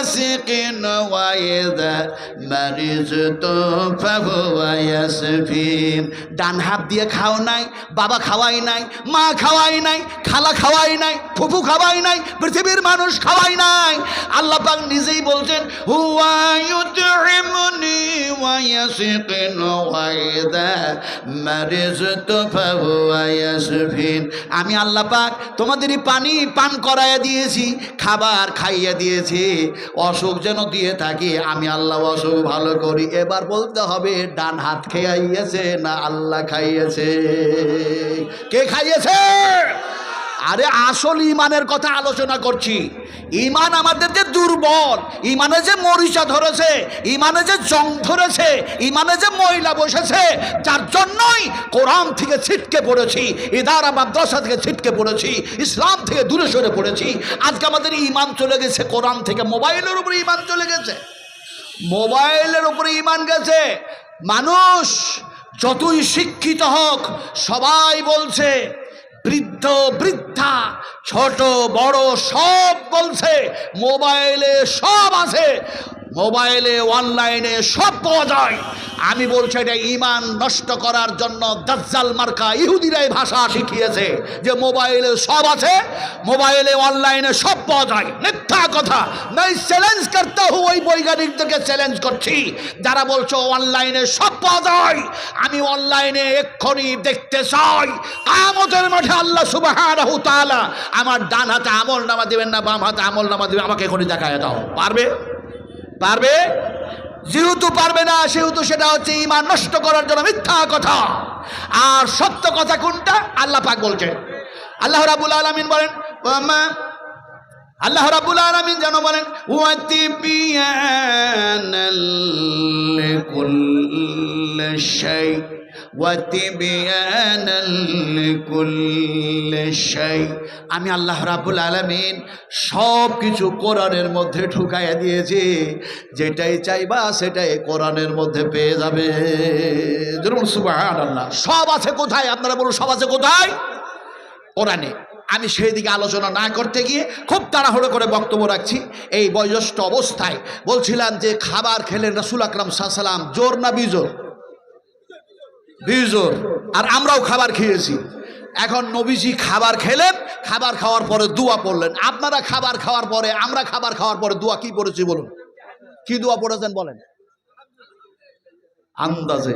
يسقن وإذا مرضت فهو يشفين ডান হাত দিয়ে খাও নাই বাবা খাওয়াই নাই মা খাওয়াই নাই খালা খাওয়াই নাই ফুফু খাওয়াই নাই পৃথিবীর মানুষ খাওয়াই নাই আল্লাহ পাক নিজেই বলছেন হুয়া ইউতইমুনি ওয়া ইয়াসিকিন ওয়া ইযা মারিজতু ফাহুয়া ইয়াশফিন আমি আল্লাহ পাক তোমাদেরই পানি পান করাইয়া দিয়েছি খাবার খাইয়ে দিয়েছি অসুখ যেন দিয়ে থাকি, আমি আল্লাহ অসুখ ভালো করি। এবার বলতে হবে, ডান হাত খেয়াইয়েছে না আল্লাহ খাইয়েছে? কে খাইয়েছে? আরে আসল ইমানের কথা আলোচনা করছি। ইমান আমাদের যে দুর্বল, ইমানে যে মরিচা ধরেছে, ইমানে যে জং ধরেছে, ইমানে যে ময়লা বসেছে, যার জন্যই কোরআন থেকে ছিটকে পড়েছি, ইদারা মাদ্রাসা থেকে ছিটকে পড়েছি, ইসলাম থেকে দূরে সরে পড়েছি। আজকে আমাদের ইমান চলে গেছে কোরআন থেকে, মোবাইলের উপরে ইমান চলে গেছে। মোবাইলের উপরে ইমান গেছে। মানুষ যতই শিক্ষিত হোক, সবাই বলছে বৃদ্ধ বৃদ্ধা ছোট বড় সব বলছে মোবাইলে সব আছে। মোবাইলে, অনলাইনে সব পাওয়া যায়। আমি বলছি, এটা ইমান নষ্ট করার জন্য দাজ্জাল মার্কা ইহুদিরাই ভাষা শিখিয়েছে যে মোবাইলে সব আছে, মোবাইলে, অনলাইনে সব পাওয়া যায়। মিথ্যা কথা নাই চ্যালেঞ্জ করতে হু, ওই বৈজ্ঞানিকদেরকে চ্যালেঞ্জ করছি। যারা বলছো, অনলাইনে সব পাওয়া যায়, আমি অনলাইনে এক্ষুনি দেখতে চাই। কামতের মাঠে আল্লাহ তাআলা আমার ডান হাতে আমল নামা দেবেন না, বাম হাতে আমল নামা দেবেন, আমাকে এখনই দেখায় দাও। পারবে? পারবে? যেহেতু পারবে না, সেহেতু সেটা হচ্ছে ইমান নষ্ট করার জন্য মিথ্যা কথা। আর সত্য কথা কোনটা? আল্লাহ পাক বলছে। আল্লাহ রাবুল আলমিন বলেন আল্লাহ রাবুল আলমিন যেন বলেন, ওয়াতিবিয়ানাল আমি আল্লাহ রাবুল আলমিন সব কিছু কোরআনের মধ্যে ঢুকাইয়া দিয়েছি। যেটাই চাইবা সেটাই কোরআনের মধ্যে পেয়ে যাবে। সুবহানাল্লাহ, সব আছে কোথায়? আপনারা বলুন, সব আছে কোথায়? কোরআনে। আমি সেই দিকে আলোচনা না করতে গিয়ে খুব তাড়াহুড়ো করে বক্তব্য রাখছি। এই বয়োজ্যেষ্ঠ অবস্থায় বলছিলাম যে, খাবার খেলেন রসুল আকরাম সাল্লাম জোর না বিজোর? বিজোর আর আমরাও খাবার খেয়েছি। এখন নবীজি খাবার খেলেন, খাবার খাওয়ার পরে দোয়া পড়লেন। আপনারা খাবার খাওয়ার পরে, আমরা খাবার খাওয়ার পরে দোয়া কি পড়েছি বলুন? কি দোয়া পড়েছেন বলেন? আন্দাজে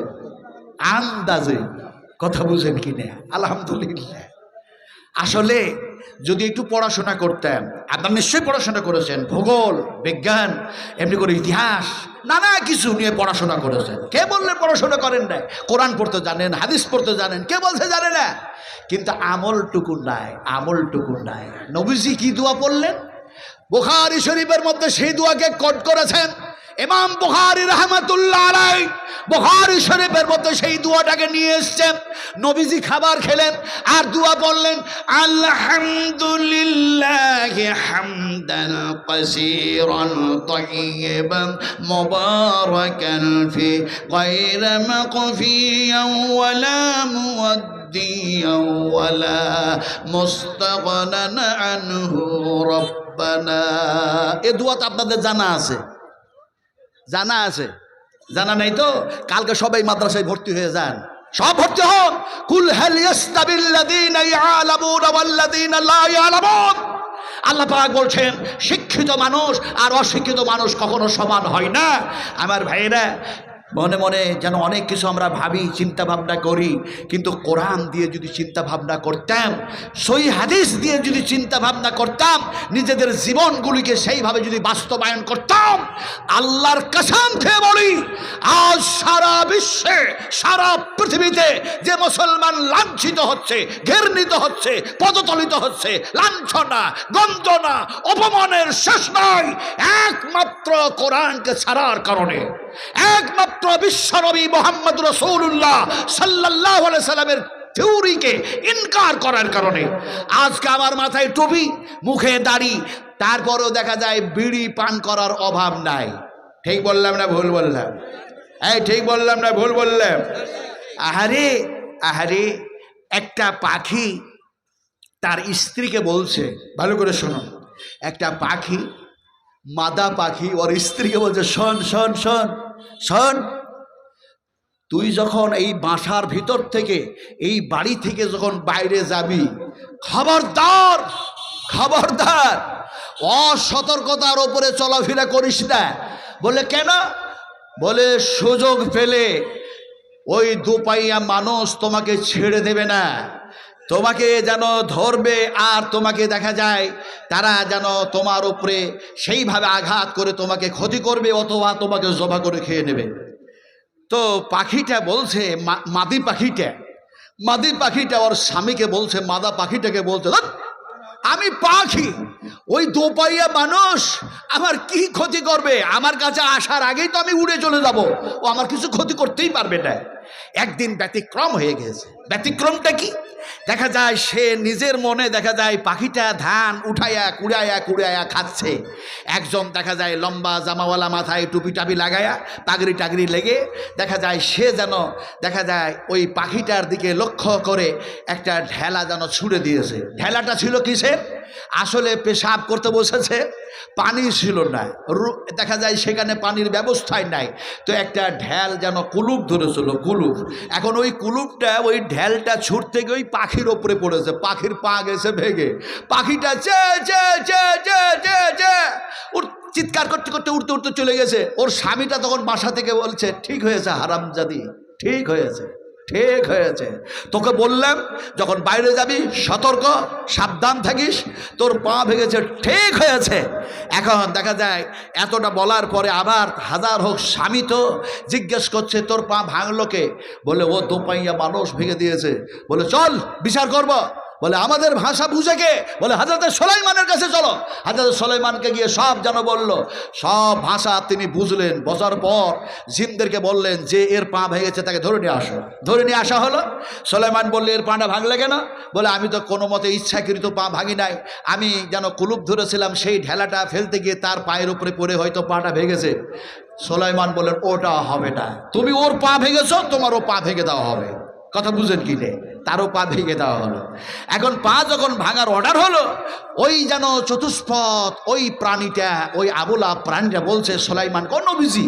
আন্দাজে কথা বুঝেন কি না আলহামদুলিল্লাহ। আসলে যদি একটু পড়াশোনা করতেন আপনার নিশ্চয়ই পড়াশোনা করেছেন, ভূগোল, বিজ্ঞান, এমনি করে ইতিহাস, নানা কিছু নিয়ে পড়াশোনা করেছেন। কে বললেন পড়াশোনা করেন না কোরআন পড়তে জানেন, হাদিস পড়তে জানেন, কে বলছে জানে না? কিন্তু আমলটুকু নাই আমলটুকু নাই। নবীজি কি দোয়া পড়লেন? বোখারি শরীফের মধ্যে সেই দোয়াকে কট করেছেন। ইমাম বুখারি রহমতুল্লাহ আলাই বুখারি শরীফের মধ্যে সেই দুয়াটাকে নিয়ে এসছেন নবীজি খাবার খেলেন আর দোয়া বললেন হামদান কাসীরান তাইয়িবান মুবারাকান ফি এ আপনাদের জানা আছে। জানা আছে। জানা নাই তো? কালকে সবাই মাদ্রাসায় ভর্তি হয়ে যান। সব ভর্তি হন। কুল আল্লাহ বলছেন, শিক্ষিত মানুষ আর অশিক্ষিত মানুষ কখনো সমান হয় না। আমার ভাইরা মনে মনে যেন অনেক কিছু আমরা ভাবি চিন্তা ভাবনা করি। কিন্তু কোরআন দিয়ে যদি চিন্তা ভাবনা করতাম সই হাদিস দিয়ে যদি চিন্তা ভাবনা করতাম, নিজেদের জীবনগুলিকে সেইভাবে যদি বাস্তবায়ন করতাম, আল্লাহর কাসাম খেয়ে বলি, আজ সারা বিশ্বে, সারা পৃথিবীতে যে মুসলমান লাঞ্ছিত হচ্ছে, ঘেরণিত হচ্ছে, পদতলিত হচ্ছে, লাঞ্ছনা, গঞ্জনা, অপমানের শেষ নয় একমাত্র কোরআনকে ছাড়ার কারণে। একমাত্র বিশ্বনবী মোহাম্মদ রসৌল্লাহ সাল্লাহ সাল্লামের থিওরিকে ইনকার করার কারণে। আজকে আমার মাথায় টুপি, মুখে দাড়ি, তারপরেও দেখা যায় বিড়ি পান করার অভাব নাই। ঠিক বললাম না ভুল বললাম? এই ঠিক বললাম না ভুল বললাম? আহারে আহারে, একটা পাখি তার স্ত্রীকে বলছে, ভালো করে শোনো। একটা পাখি, মাদা পাখি, ওর স্ত্রীকে বলছে, শোন শোন শোন। শোন, তুই যখন এই বাসার ভিতর থেকে, এই বাড়ি থেকে যখন বাইরে যাবি, খবরদার খবরদার, অসতর্কতার ওপরে চলাফেরা করিস না। বলে কেন? বলে সুযোগ পেলে ওই দুপাইয়া মানুষ তোমাকে ছেড়ে দেবে না। তোমাকে যেন ধরবে আর তোমাকে দেখা যায় তারা যেন তোমার উপরে সেইভাবে আঘাত করে তোমাকে ক্ষতি করবে অথবা তোমাকে জবা করে খেয়ে নেবে। তো পাখিটা বলছে মাদি পাখিটা মাদি পাখিটা ওর স্বামীকে বলছে মাদা পাখিটাকে বলছে "ধ্যাৎ, আমি পাখি ওই দোপাইয়া মানুষ আমার কি ক্ষতি করবে? আমার কাছে আসার আগেই তো আমি উড়ে চলে যাব। ও আমার কিছু ক্ষতি করতেই পারবে না। একদিন ব্যতিক্রম হয়ে গেছে ব্যতিক্রমটা কি? দেখা যায় সে নিজের মনে দেখা যায় পাখিটা ধান উঠাইয়া কুড়াইয়া কুড়াইয়া খাচ্ছে। একজন দেখা যায় লম্বা জামাওয়ালা মাথায় টুপি টাপি লাগায়া, পাগড়ি টাগড়ি লেগে দেখা যায় সে যেন দেখা যায় ওই পাখিটার দিকে লক্ষ্য করে একটা ঢেলা যেন ছুড়ে দিয়েছে। ঢেলাটা ছিল কিসের? আসলে পেশাব করতে বসেছে, পানি ছিল না। দেখা যায় সেখানে পানির ব্যবস্থায় নাই। তো একটা ঢেল যেন কুলুপ ধরেছিল, কুলুপ। এখন ওই কুলুপটা, ওই ঢেলটা ছুটতে গিয়ে ওই পাখির ওপরে পড়েছে। পাখির পা গেছে ভেঙে। পাখিটা চে চে চে চে চে চে চিৎকার করতে করতে উঠতে উঠতে চলে গেছে। ওর স্বামীটা তখন বাসা থেকে বলছে, ঠিক হয়েছে হারামজাদি, ঠিক হয়েছে। ঠিক হয়েছে। তোকে বললাম, যখন বাইরে যাবি, সতর্ক, সাবধান থাকিস, তোর পা ভেঙেছে, ঠিক হয়েছে। এখন দেখা যায়, এতটা বলার পরে আবার হাজার হোক স্বামী তো জিজ্ঞেস করছে, তোর পা ভাঙলো কে? বলে, ও দোপাইয়া মানুষ ভেঙে দিয়েছে। বলে, চল, বিচার করব। বলে, আমাদের ভাষা বুঝে কে? বলে হাজরতের সোলাইমানের কাছে চলো। হাজরত সোলাইমানকে গিয়ে সব যেন বলল। সব ভাষা তিনি বুঝলেন। বোঝার পর জিমদেরকে বললেন যে, এর পা ভেঙেছে তাকে ধরে নিয়ে আসো। ধরে নিয়ে আসা হলো। সোলাইমান বললে, এর পাটা ভাঙলে কেন? বলে, আমি তো কোনো মতে ইচ্ছাকৃত পা ভাঙি নাই। আমি যেন কুলুপ ধরেছিলাম, সেই ঢেলাটা ফেলতে গিয়ে তার পায়ের উপরে পড়ে হয়তো পাটা ভেঙেছে। সোলাইমান বললেন, ওটা হবে না। তুমি ওর পা ভেঙেছো, তোমারও পা ভেঙে দেওয়া হবে। কথা বুঝেন কি নে? তারও পা ভেঙে দেওয়া হলো। এখন পা যখন ভাঙার অর্ডার হলো, ওই যেন চতুষ্পথ, ওই প্রাণীটা, ওই আবুলা প্রাণীটা বলছে সোলাইমান কোন বিজি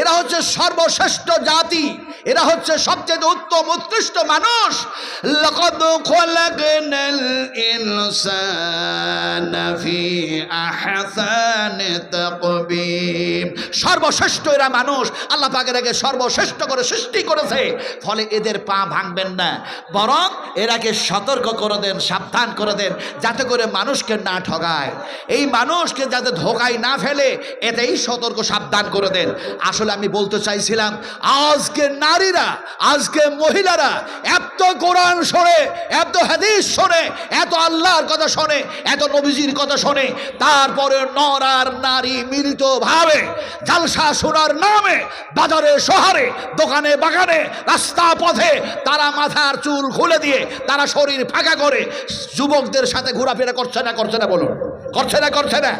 এরা হচ্ছে সর্বশ্রেষ্ঠ জাতি, এরা হচ্ছে সবচেয়ে উত্তম, উৎকৃষ্ট মানুষ। সর্বশ্রেষ্ঠ এরা মানুষ, আল্লাহ পাকের আগে সর্বশ্রেষ্ঠ করে সৃষ্টি করেছে, ফলে এদের পা ভাঙবেন না। বরং এরাকে সতর্ক করে দেন, সাবধান করে দেন, যাতে করে মানুষকে না ঠগায়। এই মানুষকে যাতে ধোকায় না ফেলে, এতেই সতর্ক, সাবধান করে দেন। আসলে আমি বলতে চাইছিলাম, আজকে নারীরা, আজকে মহিলারা, এত কোরআন শোনে, এত হাদিস শোনে, এত আল্লাহর কথা শোনে, এত নবীজির কথা শোনে, তারপরে নর আর নারী মিলিতভাবে জালসা শোনার নামে বাজারে, শহরে, দোকানে, বাগানে রাস্তা পথে তারা মাথার চুল খুলে দিয়ে তারা শরীর ফাঁকা করে যুবকদের সাথে ঘোরাফেরা করছে না করছে না বলুন করছে না করছে না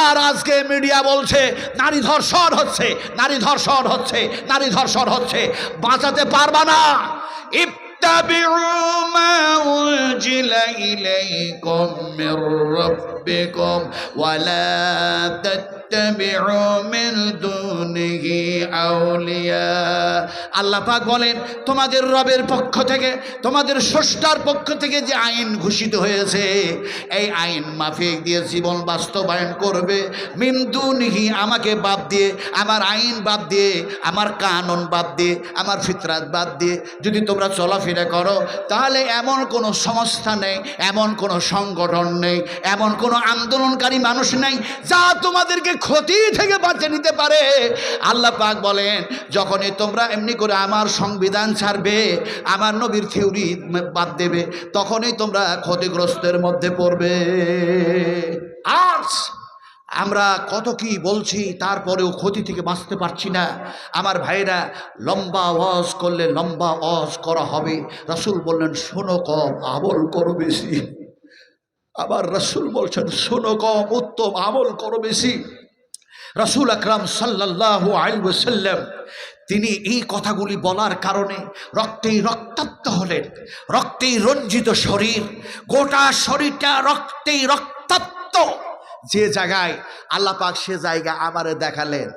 আর আজকে মিডিয়া বলছে নারী ধর্ষণ হচ্ছে নারী ধর্ষণ হচ্ছে নারী ধর্ষণ হচ্ছে বাঁচাতে পারবা না اتبعوا ما أنزل إليكم من ربكم ولا تتبعوا من دونه أولياء আল্লাহ পাক বলেন, তোমাদের রবের পক্ষ থেকে, তোমাদের স্রষ্টার পক্ষ থেকে যে আইন ঘোষিত হয়েছে, এই আইন মাফিক দিয়ে জীবন বাস্তবায়ন করবে। মিন্দু নিহি আমাকে বাদ দিয়ে, আমার আইন বাদ দিয়ে, আমার কানুন বাদ দিয়ে, আমার ফিতরাত বাদ দিয়ে যদি তোমরা চলাফেরা করো, তাহলে এমন কোনো সংস্থা নেই, এমন কোনো সংগঠন নেই, এমন কোনো আন্দোলনকারী মানুষ নেই, যা তোমাদেরকে ক্ষতি থেকে বাঁচিয়ে নিতে পারে। আল্লাহ পাক বলেন, যখনই তোমরা এমনি করে আমার সংবিধান ছাড়বে, আমার নবীর থিওরি বাদ দেবে, তখনই তোমরা ক্ষতিগ্রস্তের মধ্যে পড়বে। আর্টস! আমরা কত কি বলছি, তারপরেও ক্ষতি থেকে বাঁচতে পারছি না। আমার ভাইরা, লম্বা ওয়াজ করলে লম্বা ওয়াজ করা হবে। রাসূল বললেন, শোনো কম, আমল করো বেশি। আবার রাসূল বলছেন, শোনো কম, উত্তম আমল করো বেশি। রাসূল আকরাম সাল্লাহ আলুসাল্লাম তিনি এই কথাগুলি বলার কারণে রক্তেই রক্তাক্ত হলেন, রক্তেই রঞ্জিত শরীর, গোটা শরীরটা রক্তেই রক্তাক্ত। যে জায়গায় আল্লাপাক সে জায়গা আমারে দেখালেন,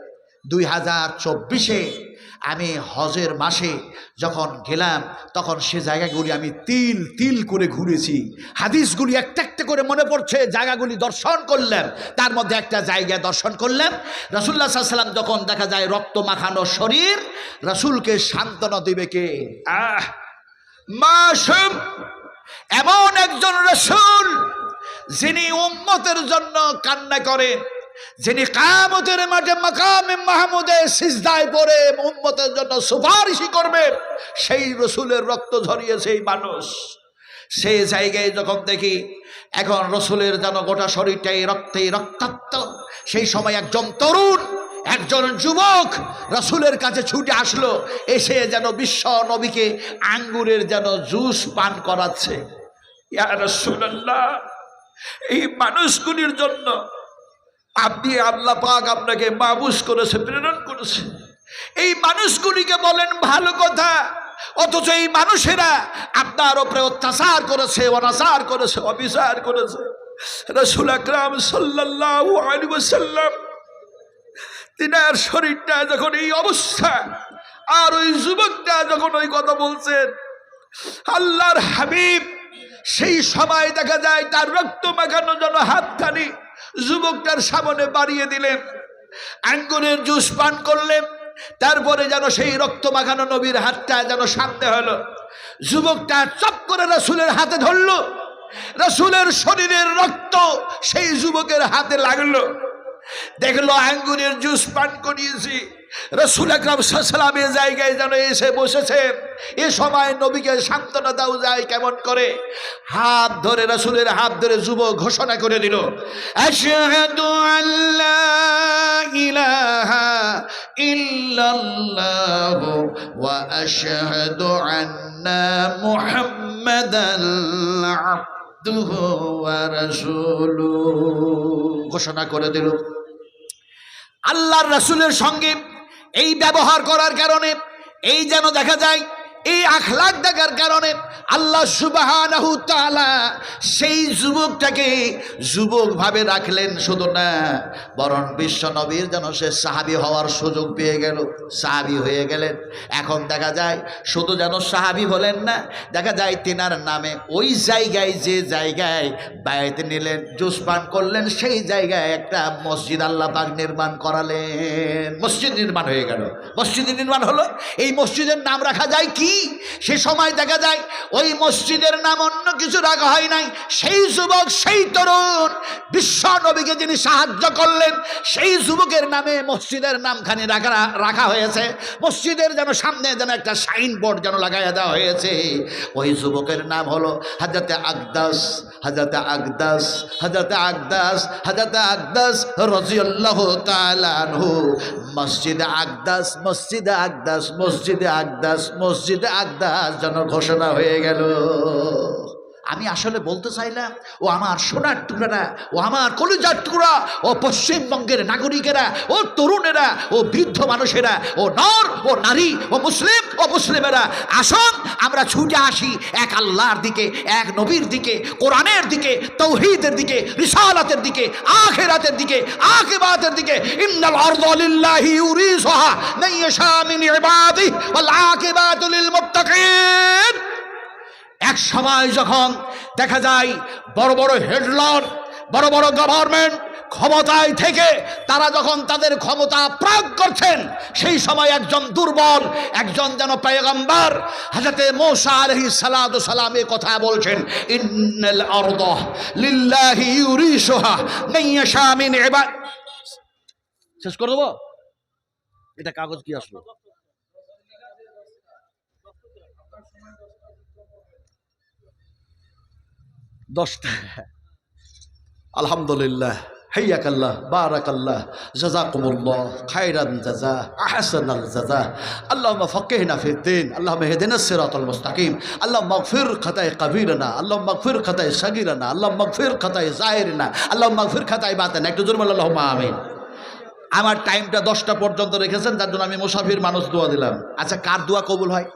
দুই হাজার চব্বিশে আমি হজের মাসে যখন গেলাম, তখন সে জায়গাগুলি আমি তিল তিল করে ঘুরেছি। হাদিসগুলি একটা একটা করে মনে পড়ছে, জায়গাগুলি দর্শন করলাম। তার মধ্যে একটা জায়গা দর্শন করলাম। রাসুল্লাহ সাল্লাম যখন দেখা যায় রক্ত মাখানো শরীর, রাসুলকে সান্ত্বনা দিবে কে? আহ! মাসুম এমন একজন রসুল যিনি উম্মতের জন্য কান্না করেন। যিনি কামতের মাঠে মাকামে মাহমুদে সিজদায় পড়ে উম্মতের জন্য সুপারিশই করবেন, সেই রসুলের রক্ত ঝরিয়েছে এই মানুষ। সেই জায়গায় যখন দেখি, এখন রসুলের যেন গোটা শরীরটাই রক্তে রক্তাক্ত, সেই সময় একজন তরুণ, একজন যুবক রসুলের কাছে ছুটে আসলো, এসে যেন বিশ্ব নবীকে আঙ্গুরের যেন জুস পান করাচ্ছে। ইয়া রাসূলুল্লাহ, এই মানুষগুলির জন্য আপনি আল্লাহ পাক আপনাকে মাবুস করেছে, প্রেরণ করেছে। এই মানুষগুলিকে বলেন, ভালো কথা। অথচ এই মানুষেরা আপনার ওপরে অত্যাচার করেছে, অনাচার করেছে, অবিচার করেছে। রসুল আকরাম সাল্লাল্লাহু আলাইহি ওয়াসাল্লাম তিনার শরীরটা যখন এই অবস্থা, আর ওই যুবকটা যখন ওই কথা বলছেন, আল্লাহর হাবিব সেই সময় দেখা যায় তার রক্ত মাখানো যেন হাতখানি যুবকটার সামনে বাড়িয়ে দিলেন, আঙ্গুরের জুস পান করলেন, তারপরে যেন সেই রক্ত মাখানো নবীর হাতটা যেন সামনে হলো। যুবকটা চপ করে রসুলের হাতে ধরলো, রসুলের শরীরের রক্ত সেই যুবকের হাতে লাগল। দেখল আঙ্গুরের জুস পান করিয়েছি রসুল আকরাম সালামের জায়গায় যেন এসে বসেছে, এ সময় নবীকে সান্ত্বনা দাও যায় কেমন করে? হাত ধরে রসুলের হাত ধরে যুবক ঘোষণা করে দিল ঘোষণা করে দিল। আল্লাহর রাসূলের সঙ্গে এই ব্যবহার করার কারণে এই যেন দেখা যায় এই আখলাক দেখার কারণে আল্লাহ তাআলা সেই যুবকটাকে যুবক ভাবে রাখলেন, শুধু না, বরং বিশ্ব নবীর যেন সে সাহাবি হওয়ার সুযোগ পেয়ে গেল, সাহাবি হয়ে গেলেন। এখন দেখা যায়, শুধু যেন সাহাবি হলেন না, দেখা যায় তিনার নামে ওই জায়গায় যে জায়গায় বায়তে নিলেন, জুস পান করলেন, সেই জায়গায় একটা মসজিদ আল্লাহ পাক নির্মাণ করালেন। মসজিদ নির্মাণ হয়ে গেল। মসজিদ নির্মাণ হলো, এই মসজিদের নাম রাখা যায় কি? সে সময় দেখা যায় ওই মসজিদের নাম অন্য কিছু রাখা হয় নাই। সেই যুবক, সেই তরুণ বিশ্ব নবীকে যিনি সাহায্য করলেন, সেই যুবকের নামে মসজিদের নামখানি রাখা রাখা হয়েছে। মসজিদের যেন সামনে যেন একটা সাইন বোর্ড যেন লাগাইয়া দেওয়া হয়েছে। ওই যুবকের নাম হলো হাজরতে আকদাস হাজরতে আকদাস হাজরতে আকদাস হাজরতে আকদাস রাজিয়াল্লাহু তাআলা আনহু। মসজিদে আকদাস মসজিদে আকদাস মসজিদে আকদাস, মসজিদে আকদাস যেন ঘোষণা হয়ে গেল। আমি আসলে বলতে চাইলাম ও আমার সোনার টুকরা ও আমার কলিজার টুকরা, ও পশ্চিমবঙ্গের নাগরিকেরা, ও তরুণেরা, ও বৃদ্ধ মানুষেরা, ও নর, ও নারী, ও মুসলিম, ও মুসলিমেরা, আসুন আমরা ছুটে আসি এক আল্লাহর দিকে, এক নবীর দিকে, কোরআনের দিকে, তৌহিদের দিকে, রিসালাতের দিকে, আখেরাতের দিকে, আকিবাতের দিকে। ইন্নাল এক সময় যখন দেখা যায় বড় বড় হেডলার, বড় বড় গভর্নমেন্ট ক্ষমতায় থেকে তারা যখন তাদের ক্ষমতা প্রয়োগ করছেন, সেই সময় একজন দুর্বল, একজন যেন পেগম্বর হাজরতে মৌসা আলহি সালাদ সালামে কথা বলছেন, ইন্নাল আরদ লিল্লাহি ইউরিসুহা ইবাদ শেষ করে দেবো? এটা কাগজ কি আসলো? দশটা। আলহামদুলিল্লাহ, হাইয়াকাল্লাহ, বারাকাল্লাহ, জাজাকুমুল্লাহ, খায়রান জাজা আহসান আল জাজা। আল্লাহ ফকেহনা ফিদ্দিন আল্লাহ মেহদিন সিরাতুল মুস্তাকিম। আল্লাহ মগফির খতায় কবিরনা আল্লাহ মগফির খতায় সগিরনা আল্লাহ মগফির খতায় জাহিরনা আল্লাহ মগফির খতায় বাতেন। একটু জুরম আল্লাহ আমিন। আমার টাইমটা দশটা পর্যন্ত রেখেছেন তার জন্য আমি মুসাফির মানুষ দোয়া দিলাম। আচ্ছা কার দোয়া কবুল হয়?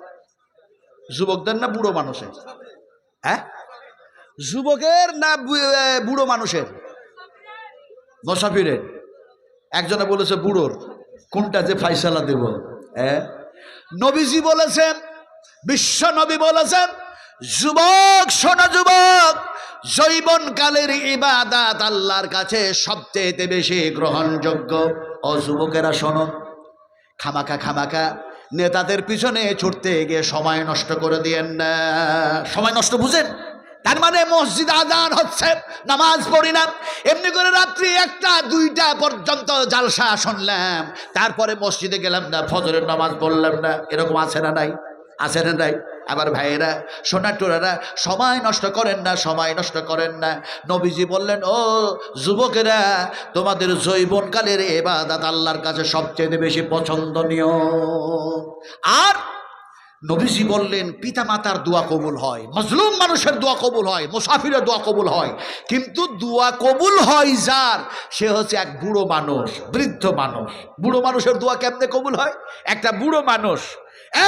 যুবকদের না বুড়ো মানুষের? হ্যাঁ? যুবকের না বুড়ো মানুষের? মোসাফিরের একজনে বলেছে, বুড়োর, কোনটা যে ফাইসালা দেব? হ্যাঁ নবীজি বলেছেন, বিশ্ব নবী বলেছেন, যুবক, শোনা যুবক জৈবন জৈবনকালের ইবাদাত আল্লাহর কাছে সবচেয়ে বেশি গ্রহণযোগ্য। ও যুবকেরা, শোনো খামাকা খামাকা নেতাদের পিছনে ছুটতে গিয়ে সময় নষ্ট করে দিয়েন না। সময় নষ্ট বুঝেন? তার মানে মসজিদ আজান হচ্ছে, নামাজ পড়ি না। এমনি করে রাত্রি একটা, দুইটা পর্যন্ত জালসা শুনলাম। তারপরে মসজিদে গেলাম না, ফজরের নামাজ পড়লাম না। এরকম আছে না নাই? আছে না নাই? আবার ভাইয়েরা সোনার টোরারা সময় নষ্ট করেন না, সময় নষ্ট করেন না। নবীজি বললেন, ও যুবকেরা, তোমাদের জৈবনকালের এবাদাত আল্লাহর কাছে সবচেয়ে বেশি পছন্দনীয়। আর নবীজি বললেন পিতা মাতার দোয়া কবুল হয় মজলুম মানুষের দোয়া কবুল হয় মুসাফিরের দোয়া কবুল হয়। কিন্তু দোয়া কবুল হয় যার? সে হচ্ছে এক বুড়ো মানুষ বৃদ্ধ মানুষ। বুড়ো মানুষের দোয়া কেমনে কবুল হয়? একটা বুড়ো মানুষ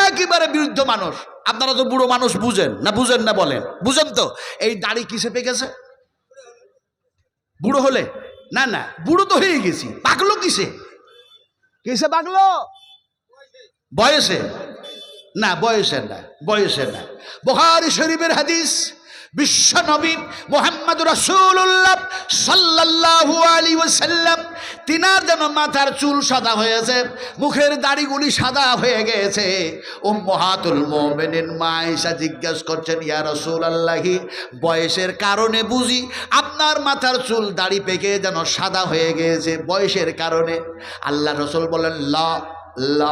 একেবারে বৃদ্ধ মানুষ। আপনারা তো বুড়ো মানুষ বুঝেন না বুঝেন না বলেন? বুঝেন তো? এই দাড়ি কিসে পেয়ে গেছে? বুড়ো হলে? না না বুড়ো তো হয়ে গেছি। পাকলো কিসে? কিসে পাকলো বয়সে। না, বয়সের না বয়সের না। বহারি শরীফের হাদিস বিশ্ব নবী মোহাম্মদ রসুল্লাহ সাল্লাল্লাহু আলাইহি ওয়াসাল্লাম, তিনার যেন মাথার চুল সাদা হয়েছে, মুখের দাড়িগুলি সাদা হয়ে গেছে। উম্মাহাতুল মুমিনিন, মা আয়েশা জিজ্ঞেস করছেন, ইয়া রাসূলুল্লাহি, বয়সের কারণে বুঝি আপনার মাথার চুল দাড়ি পেকে যেন সাদা হয়ে গিয়েছে বয়সের কারণে? আল্লাহ রসুল বলেন, ল ল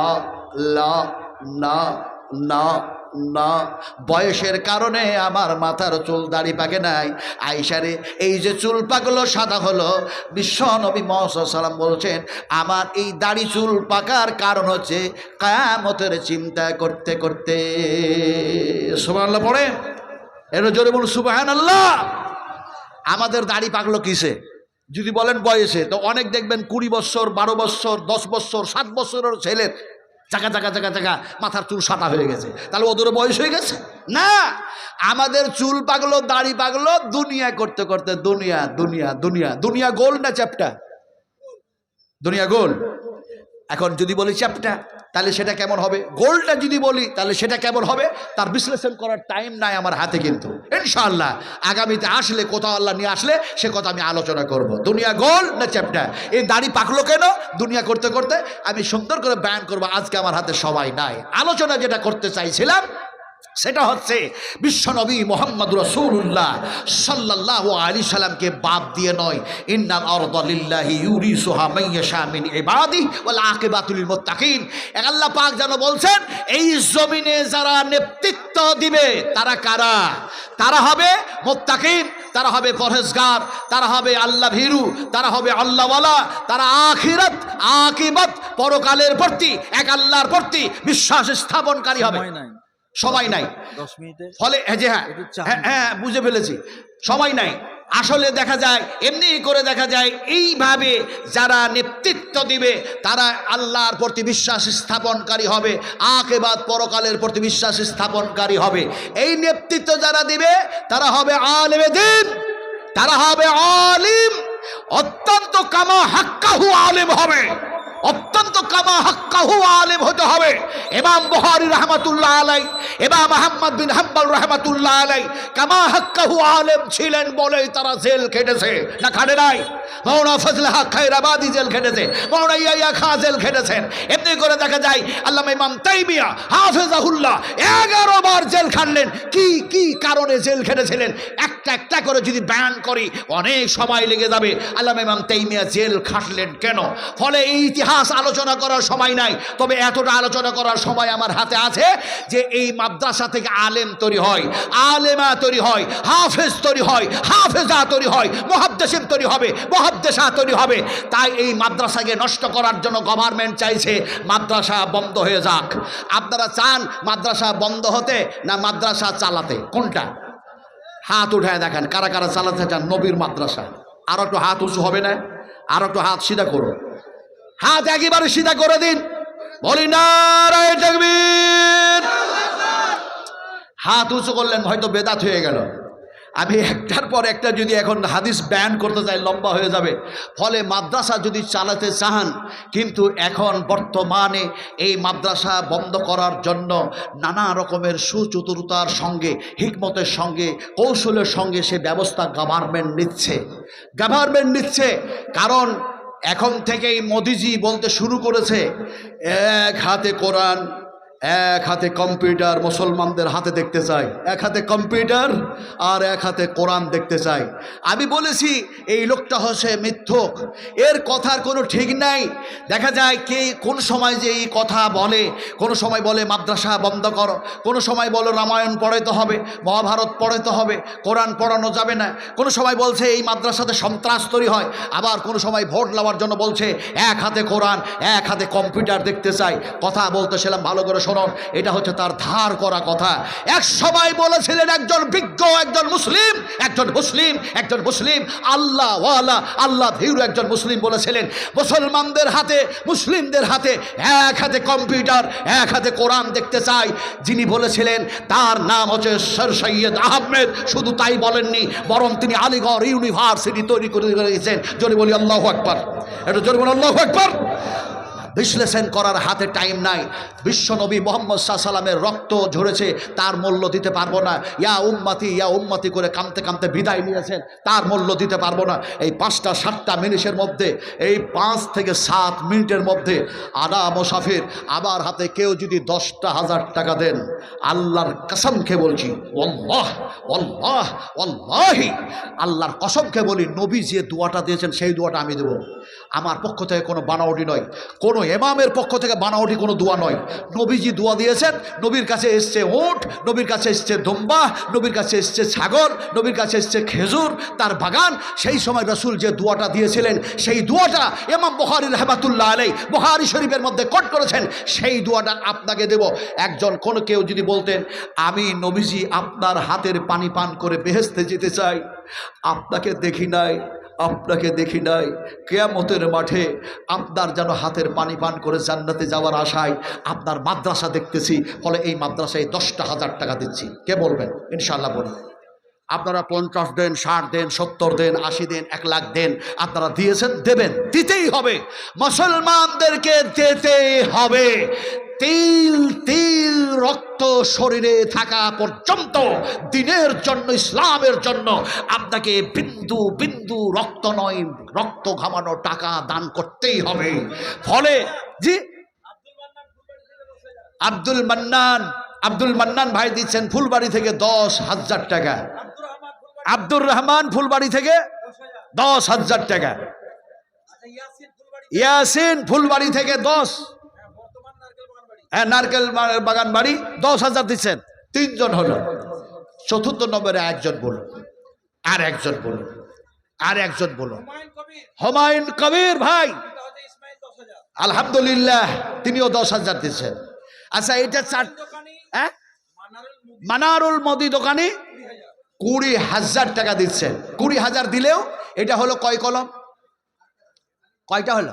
ল, না। না না। বয়সের কারণে আমার মাথার চুল দাড়ি পাকে নাই। আইসারে এই যে চুল পাকলো, সাদা হলো। বিশ্ব নবী সালাম বলছেন, আমার এই দাড়ি চুল পাকার কারণ হচ্ছে কায়ামতের চিন্তা করতে করতে। সুবাহ পড়ে। এর জোরে বলুন সুবাহ আল্লাহ আমাদের দাড়ি পাকলো কিসে? যদি বলেন বয়সে, তো অনেক দেখবেন কুড়ি বছর, বারো বছর, দশ বছর, সাত বছরের ছেলের চাকা চাকা চাকা চাকা মাথার চুল সাদা হয়ে গেছে। তাহলে ওদের বয়স হয়ে গেছে? না! আমাদের চুল পাগলো, দাড়ি পাগলো, দুনিয়া করতে করতে দুনিয়া দুনিয়া দুনিয়া দুনিয়া গোল না চ্যাপটা? দুনিয়া গোল? এখন যদি বলি চ্যাপটা তাহলে সেটা কেমন হবে? গোলটা যদি বলি, তাহলে সেটা কেমন হবে? তার বিশ্লেষণ করার টাইম নাই আমার হাতে কিন্তু। ইনশাআল্লাহ, আগামীতে আসলে কোথাও আল্লাহ নিয়ে আসলে সে কথা আমি আলোচনা করব। দুনিয়া গোল না চ্যাপ্টার এই দাড়ি পাকলো কেন? দুনিয়া করতে করতে আমি সুন্দর করে ব্যায়াম করব। আজকে আমার হাতে সবাই নাই। আলোচনা যেটা করতে চাইছিলাম সেটা হচ্ছে বিশ্বনবী মোহাম্মদ রসুল্লাহ সাল্লাহ আলী সাল্লামকে বাদ দিয়ে নয়। ইন্নাল আরদালিল্লাহি ইউরি সোহা মাইয়াশা মিন ইবাদি ওয়াল আকিবাতুল এক আল্লাহ পাক যেন বলছেন, এই জমিনে যারা নেতৃত্ব দিবে, তারা কারা? তারা হবে মুত্তাকিন, তারা হবে পরহেজগার, তারা হবে আল্লাহ ভীরু, তারা হবে আল্লাহওয়ালা, তারা আখিরাত, আকিবাত, পরকালের প্রতি, এক আল্লাহর প্রতি বিশ্বাস স্থাপনকারী হবে। সবাই নাই। ফলে হ্যাঁ যে হ্যাঁ হ্যাঁ হ্যাঁ বুঝে ফেলেছি। সবাই নাই। আসলে দেখা যায় এমনি করে দেখা যায় এইভাবে যারা নেতৃত্ব দিবে তারা আল্লাহর প্রতি বিশ্বাস স্থাপনকারী হবে আকেবাদ পরকালের প্রতি বিশ্বাস স্থাপনকারী হবে। এই নেতৃত্ব যারা দিবে তারা হবে আলেমে দিন তারা হবে আলিম অত্যন্ত কামা হাক্কাহু আলেম হবে। অত্যন্ত কামা হাক্কাহু আলেম হতে হবে। এমাম বুখারী রহমাতুল্লাহ আলাই এমাম আহমদ বিন হাম্বল রহমাতুল্লাহ আলাই কামা হাক্কাহু আলেম ছিলেন বলেই তারা জেল খেটেছে। না খাটে নাই? মৌনা ফজল হক খায়রাবাদি জেল খেটেছে মৌনা ইয়াইয়া খা জেল খেটেছেন। এমনি করে দেখা যায়, আল্লামা ইমাম তাইমিয়া, হাফেজাহুল্লাহ, এগারো বার জেল খাটলেন। কি কি কারণে জেল খেটেছিলেন? একটা একটা করে যদি ব্যান করি, অনেক সময় লেগে যাবে। আল্লাহ ইমাম তাইমিয়া জেল খাটলেন কেন? ফলে এই ইতিহাস আলোচনা করার সময় নাই। তবে এতটা আলোচনা করার সময় আমার হাতে আছে যে এই মাদ্রাসা থেকে আলেম তৈরি হয়, আলেমা তৈরি হয়, হাফেজ তৈরি হয়, হাফেজা তৈরি হয় মহাদ্দেশিম তৈরি হবে মহাদ্দেশা তৈরি হবে। তাই এই মাদ্রাসাকে নষ্ট করার জন্য গভর্নমেন্ট চাইছে মাদ্রাসা বন্ধ হয়ে যাক। আপনারা চান মাদ্রাসা বন্ধ হতে না মাদ্রাসা চালাতে? কোনটা? হাত উঠায় দেখেন, কারা কারা চালাতে চান? নবীর মাদ্রাসা। আর একটু হাত উঁচু হবে না? আর একটু হাত সিধা করুন। হাত একেবারে সিধা করে দিন। বলি নারায় তাকবীর হাত উঁচু করলেন, হয়তো বেদাত হয়ে গেল। আমি একটার পর একটা যদি এখন হাদিস ব্যান করতে চাই লম্বা হয়ে যাবে। ফলে মাদ্রাসা যদি চালাতে চান, কিন্তু এখন বর্তমানে এই মাদ্রাসা বন্ধ করার জন্য নানা রকমের সুচতুরতার সঙ্গে, হিকমতের সঙ্গে, কৌশলের সঙ্গে সে ব্যবস্থা গভর্নমেন্ট নিচ্ছে। গভর্নমেন্ট নিচ্ছে, কারণ এখন থেকেই মোদিজি বলতে শুরু করেছে এক হাতে কোরআন এক হাতে কম্পিউটার মুসলমানদের হাতে দেখতে চাই। এক হাতে কম্পিউটার আর এক হাতে কোরআন দেখতে চাই। আমি বলেছি, এই লোকটা হচ্ছে মিথ্যক। এর কথার কোনো ঠিক নাই। দেখা যায় কে কোন সময় যে এই কথা বলে, কোন সময় বলে মাদ্রাসা বন্ধ করো, কোনো সময় বলো রামায়ণ পড়াইতে হবে, মহাভারত পড়াইতে হবে, কোরআন পড়ানো যাবে না। কোনো সময় বলছে এই মাদ্রাসাতে সন্ত্রাস তৈরি হয়, আবার কোনো সময় ভোট নেওয়ার জন্য বলছে, এক হাতে কোরআন, এক হাতে কম্পিউটার দেখতে চাই। কথা বলতে বলতেছিলাম, ভালো করে শুনুন এটা হচ্ছে তার ধার করা কথা। এক সময় বলেছিলেন, একজন বিজ্ঞ, একজন মুসলিম একজন মুসলিম একজন মুসলিম। আল্লাহ ওয়ালা, আল্লাহ ভীরু একজন মুসলিম বলেছিলেন। মুসলমানদের হাতে, মুসলিমদের হাতে এক হাতে কম্পিউটার, এক হাতে কোরআন দেখতে চাই। যিনি বলেছিলেন, তার নাম হচ্ছে সর সৈয়দ আহমেদ। শুধু তাই বলেননি, বরং তিনি আলিগড় ইউনিভার্সিটি তৈরি করে দিয়েছেন জোরে বলি, আল্লাহ আকবর। এটা জোরে বলি আল্লাহ আকবর। বিশ্লেষণ করার হাতে টাইম নাই। বিশ্বনবী মোহাম্মদ শাহ সালামের রক্ত ঝরেছে, তার মূল্য দিতে পারব না। ইয়া উম্মাতি ইয়া উম্মাতি করে কামতে কামতে বিদায় নিয়েছেন, তার মূল্য দিতে পারব না। এই পাঁচটা, সাতটা মিনিটের মধ্যে, এই পাঁচ থেকে সাত মিনিটের মধ্যে আদা মোসাফির আবার হাতে কেউ যদি দশটা হাজার টাকা দেন, আল্লাহর কসমকে বলছি অল্লাহ অল্লাহ অল্লাহি আল্লাহর কসমকে বলি, নবী যে দোয়াটা দিয়েছেন, সেই দোয়াটা আমি দেবো। আমার পক্ষ থেকে কোনো বানাওটি নয়। কোনো এমামের পক্ষ থেকে বানাওটি কোনো দোয়া নয়। নবীজি দোয়া দিয়েছেন, নবীর কাছে এসছে ওট নবীর কাছে এসছে দম্বা, নবীর কাছে এসছে ছাগল, নবীর কাছে এসছে খেজুর, তার বাগান। সেই সময় রসুল যে দোয়াটা দিয়েছিলেন, সেই দোয়াটা এমাম বহারি রহমাতুল্লাহ আলাই বহারি শরীফের মধ্যে কট করেছেন। সেই দোয়াটা আপনাকে দেব। একজন কোনো কেউ যদি বলতেন, আমি নবীজি আপনার হাতের পানি পান করে বেহেস্তে যেতে চাই, আপনাকে দেখি নাই। আপনাকে দেখি নাই। কেয়ামতের মাঠে আপনার যেন হাতের পানি পান করে জান্নাতে যাওয়ার আশায় আপনার মাদ্রাসা দেখতেছি। ফলে এই মাদ্রাসায় দশটা হাজার টাকা দিচ্ছি। কে বলবেন? ইনশাল্লাহ বলুন আপনারা পঞ্চাশ দেন, ষাট দেন, সত্তর দেন, আশি দেন, এক লাখ দেন, আপনারা দিয়েছেন, দেবেন, দিতেই হবে। মুসলমানদেরকে দিতে হবে। তিল তিল রক্ত শরীরে থাকা পর্যন্ত, দিনের জন্য, ইসলামের জন্য আপনাকে বিন্দু বিন্দু রক্ত নয়, রক্ত ঘামানো টাকা দান করতেই হবে। ফলে, জি? আব্দুল মান্নান আব্দুল মান্নান ভাই দিচ্ছেন ফুলবাড়ি থেকে দশ হাজার টাকা। আব্দুর রহমান ফুলবাড়ি থেকে দশ হাজার টাকা। ইয়াসিন ফুলবাড়ি থেকে দশ। হ্যাঁ নারকেল বাগান বাড়ি দশ হাজার দিচ্ছেন। তিনজন হলো। চতুর্থ নম্বরে একজন বলুন। আর একজন বলুন। আর একজন বলুন। হুমায়ুন কবির। ভাই। আলহামদুলিল্লাহ তিনিও দশ হাজার দিচ্ছেন। আচ্ছা এটা চার হ্যাঁ? মানারুল মোদি দোকানি। কুড়ি হাজার টাকা দিচ্ছেন। কুড়ি হাজার দিলেও এটা হলো কয় কলম? কয়টা হলো?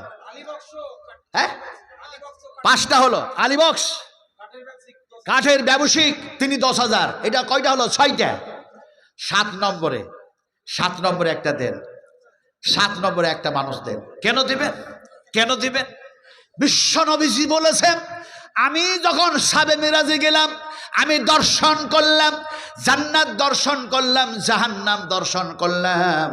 হ্যাঁ? পাঁচটা হলো। আলিবক্স কাঠের ব্যবসায়িক তিনি দশ হাজার। এটা কয়টা হলো? ছয়টা। সাত নম্বরে। সাত নম্বরে একটা দেন। সাত নম্বরে একটা মানুষ দেন। কেন দিবেন? কেন দিবেন? বিশ্বনবীজি বলেছেন, আমি যখন সাবে মিরাজে গেলাম আমি দর্শন করলাম, জান্নাত দর্শন করলাম, জাহান্নাম দর্শন করলাম।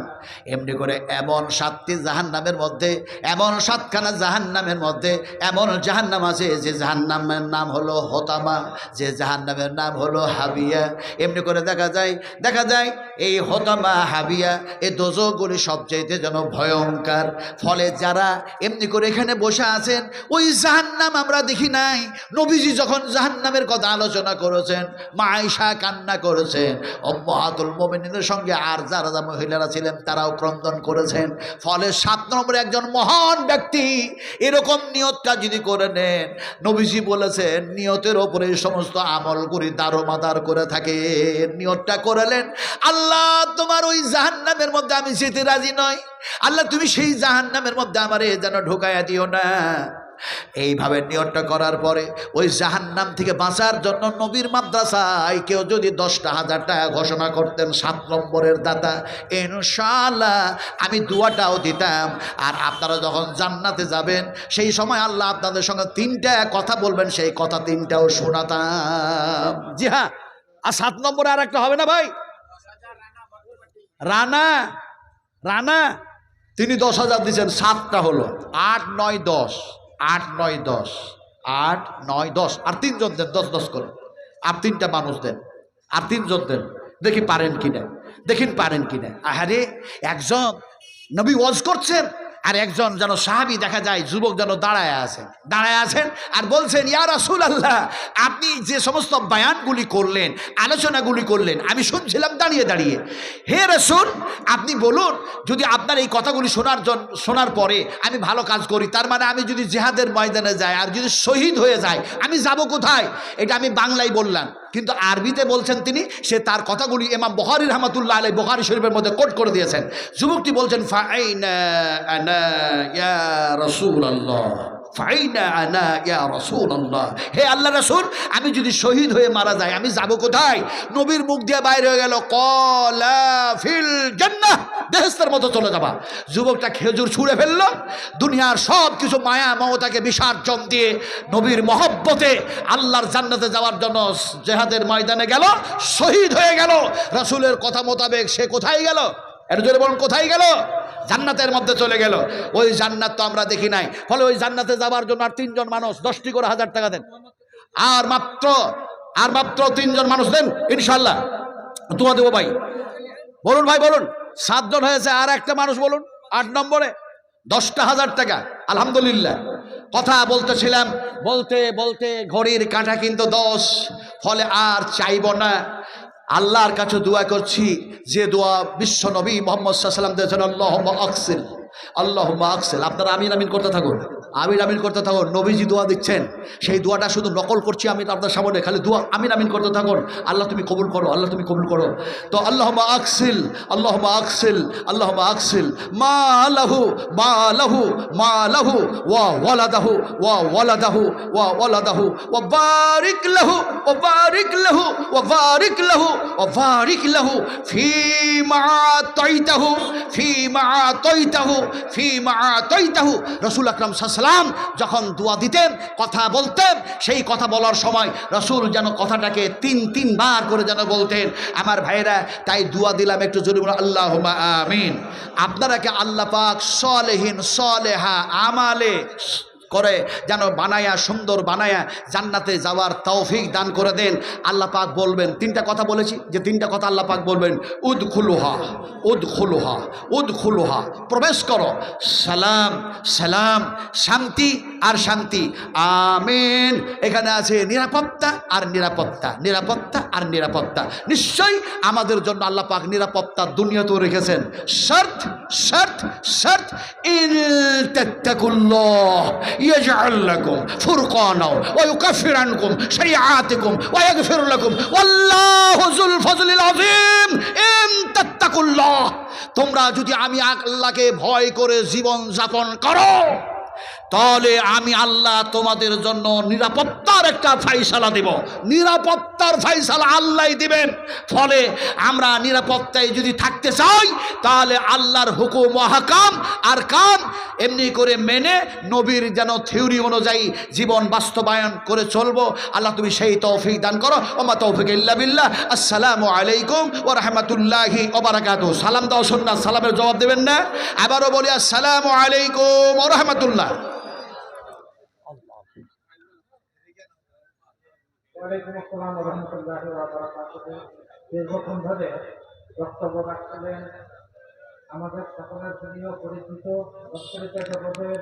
এমনি করে এমন সাতটি জাহান্নামের মধ্যে, এমন সাতখানা জাহান্নামের মধ্যে, এমন জাহান্নাম আছে যে জাহান্নামের নাম হলো হতামা, যে জাহান্নামের নাম হলো হাবিয়া। এমনি করে দেখা যায় দেখা যায় এই হতামা, হাবিয়া এই দোজগুলি সবচাইতে যেন ভয়ঙ্কর। ফলে যারা এমনি করে এখানে বসে আছেন, ওই জাহান্নাম আমরা দেখি নাই। নবীজি যখন জাহান্নামের কথা আলোচনা করেছেন মা আয়সা কান্না করেছেন। অম্মাহাতুল মোমিনের সঙ্গে আর যারা যা মহিলারা ছিলেন, তারাও ক্রন্দন করেছেন। ফলে সাত নম্বরে একজন মহান ব্যক্তি এরকম নিয়তটা যদি করে নেন, নবীজি বলেছেন, নিয়তের ওপরে সমস্ত আমলগুলি দারোমাদার করে থাকে। নিয়তটা করেলেন, আল্লাহ তোমার ওই জাহান্নামের মধ্যে আমি যেতে রাজি নয় আল্লাহ তুমি সেই জাহান্নামের মধ্যে আমার এ যেন ঢোকাইয়া দিও না। এইভাবে নিয়তটা করার পরে ওই জাহান্নাম থেকে বাঁচার জন্য নবীর মাদ্রাসায় কেউ যদি দশটা হাজার টাকা ঘোষণা করতেন সাত নম্বরের দাতা ইনশাআল্লাহ আমি দুয়াটাও দিতাম। আর আপনারা যখন জান্নাতে যাবেন সেই সময় আল্লাহ আপনাদের সঙ্গে তিনটা কথা বলবেন সেই কথা তিনটাও শোনাতাম। জি হ্যাঁ আর সাত নম্বরে আর একটা হবে না ভাই? রানা রানা। তিনি দশ হাজার দিচ্ছেন সাতটা হলো। আট নয় দশ। আট, নয়, দশ। আট, নয়, দশ। আর তিনজন দেন, দশ দশ করে আর তিনটা মানুষ দেন। আর তিনজন দেন। দেখি পারেন কিনা। দেখিন পারেন কিনা। আহারে, একজন নবী ওয়াজ করছেন আর একজন যেন সাহাবি দেখা যায়, যুবক যেন দাঁড়ায় আছেন দাঁড়ায় আছেন আর বলছেন, ইয়া রাসূল আল্লাহ আপনি যে সমস্ত বায়ানগুলি করলেন, আলোচনাগুলি করলেন, আমি শুনছিলাম দাঁড়িয়ে দাঁড়িয়ে। হে রসুল, আপনি বলুন, যদি আপনার এই কথাগুলি শোনার জন, শোনার পরে আমি ভালো কাজ করি, তার মানে আমি যদি জেহাদের ময়দানে যাই আর যদি শহীদ হয়ে যায় আমি যাব কোথায়? এটা আমি বাংলায় বললাম। কিন্তু আরবিতে বলছেন তিনি, সে তার কথাগুলি এমাম বহারি রহমতুল্লাহ আলাই বহারি শরীফের মধ্যে কোট করে দিয়েছেন। যুবকটি বলছেন, ফাইন রসুল্লাহ হে আল্লাহ রাসূল, আমি যদি শহীদ হয়ে মারা যাই, আমি যাব কোথায়? নবীর মুখ দিয়ে বাইরে হয়ে গেল, কলা ফিল মতো চলে যাবা। যুবকটা খেজুর ছুঁড়ে ফেলল, দুনিয়ার সব কিছু মায়া মমতাকে বিসর্জন দিয়ে নবীর মহব্বতে আল্লাহর জান্নাতে যাওয়ার জন্য জেহাদের ময়দানে গেল, শহীদ হয়ে গেল। রাসূলের কথা মোতাবেক সে কোথায় গেল? এর জন্য বলুন, কোথায় গেল? জান্নাতের মধ্যে চলে গেল। ওই জান্নাত তো আমরা দেখি নাই। ফলে ওই জান্নাতে যাওয়ার জন্য আর তিনজন মানুষ দশটি করে হাজার টাকা দেন। আর মাত্র আর মাত্র তিনজন মানুষ দেন ইনশাল্লাহ তোমা দেবো ভাই। বলুন ভাই, বলুন। সাতজন হয়েছে, আর একটা মানুষ বলুন, আট নম্বরে। দশটা হাজার টাকা, আলহামদুলিল্লাহ। কথা বলতেছিলাম, বলতে বলতে ঘড়ির কাঁটা কিন্তু দশ। ফলে আর চাইব না। আল্লাহর কাছে দোয়া করছি যে দোয়া বিশ্ব নবী মোহাম্মদ সাল্লাম দিয়েছেন আল্লাহ আকসিল আল্লাহ আকসেল। আপনারা আমিন আমিন করতে থাকুন। আমিন আমিন করতে থাকুন। নবীজি দোয়া দিচ্ছেন। সেই দোয়াটা শুধু নকল করছি আমি আপনার সামনে। খালি দোয়া আমিন আমিন করতে থাকুন। আল্লাহ তুমি কবুল করো, আল্লাহ তুমি কবুল করো। তো আল্লাহ আকসিল আল্লাহ আকসিল আল্লাহ আকসিল। মা লাহু মা লাহু মা লাহু, ওয়া ওয়ালাদাহু ওয়া ওয়ালাদাহু ওয়া ওয়ালাদাহু, ওয়া বারিক লাহু, ওয়া বারিক লাহু, ওয়া বারিক লাহু, ওয়া বারিক লাহু। ফি মা তাইতাহু ফি মা তাইতাহু ফি মা রসুল আকরাম সাল্লাম যখন দোয়া দিতেন, কথা বলতেন, সেই কথা বলার সময় রসুল যেন কথাটাকে তিন, তিনবার করে যেন বলতেন, আমার ভাইরা তাই দোয়া দিলাম একটু জরুরি আল্লাহ আমিন। আপনারাকে আল্লাহ পাক সলেহীন, সলেহা, আমালে করে, যেন বানায়া, সুন্দর বানায়া জান্নাতে যাওয়ার তৌফিক দান করে দেন। আল্লাহ পাক বলবেন, তিনটা কথা বলেছি, যে তিনটা কথা আল্লাহ পাক বলবেন উদ খুলুহা উদ খুলুহা উদ খুলুহা প্রবেশ করো, সালাম সালাম, শান্তি আর শান্তি। আমিন। এখানে আছে নিরাপত্তা আর নিরাপত্তা নিরাপত্তা আর নিরাপত্তা। নিশ্চয়ই আমাদের জন্য আল্লাহ পাক নিরাপত্তা দুনিয়াতেও রেখেছেন। শর্ত শর্ত শর্ত। ইল্লাকুল্লাহ ইয়াজআল্লাকুম ফুরকানাও ওয়া ইউকাফিরানকুম শাইআতিকুম ওয়া ইয়াগফিরুলাকুম ওয়াল্লাহু যুল ফজল আযীম। ইন তাত্তাকুল্লাহ। তোমরা যদি আমি আল্লাহকে ভয় করে জীবন যাপন করো তাহলে আমি আল্লাহ তোমাদের জন্য নিরাপত্তার একটা ফাইসালা দেব। নিরাপত্তার ফাইসালা আল্লাহ দিবেন। ফলে আমরা নিরাপত্তায় যদি থাকতে চাই, তাহলে আল্লাহর হুকুম, মহাকাম আর কাম এমনি করে মেনে নবীর যেন থিওরি অনুযায়ী জীবন বাস্তবায়ন করে চলবো। আল্লাহ তুমি সেই তৌফিক দান করো। ওমা তৌফিক ইল্লা বিল্লাহ। আসসালামু আলাইকুম ও রহমতুল্লাহি ওবারাকাত সালাম দাও সন্না সালামের জবাব দেবেন না? আবারও বলি আসসালামু আলাইকুম ও রহমতুল্লাহ। দীর্ঘক্ষণ ধরে বক্তব্য রাখছিলেন আমাদের সকলের জন্য পরিচিত বক্তৃতা জগতের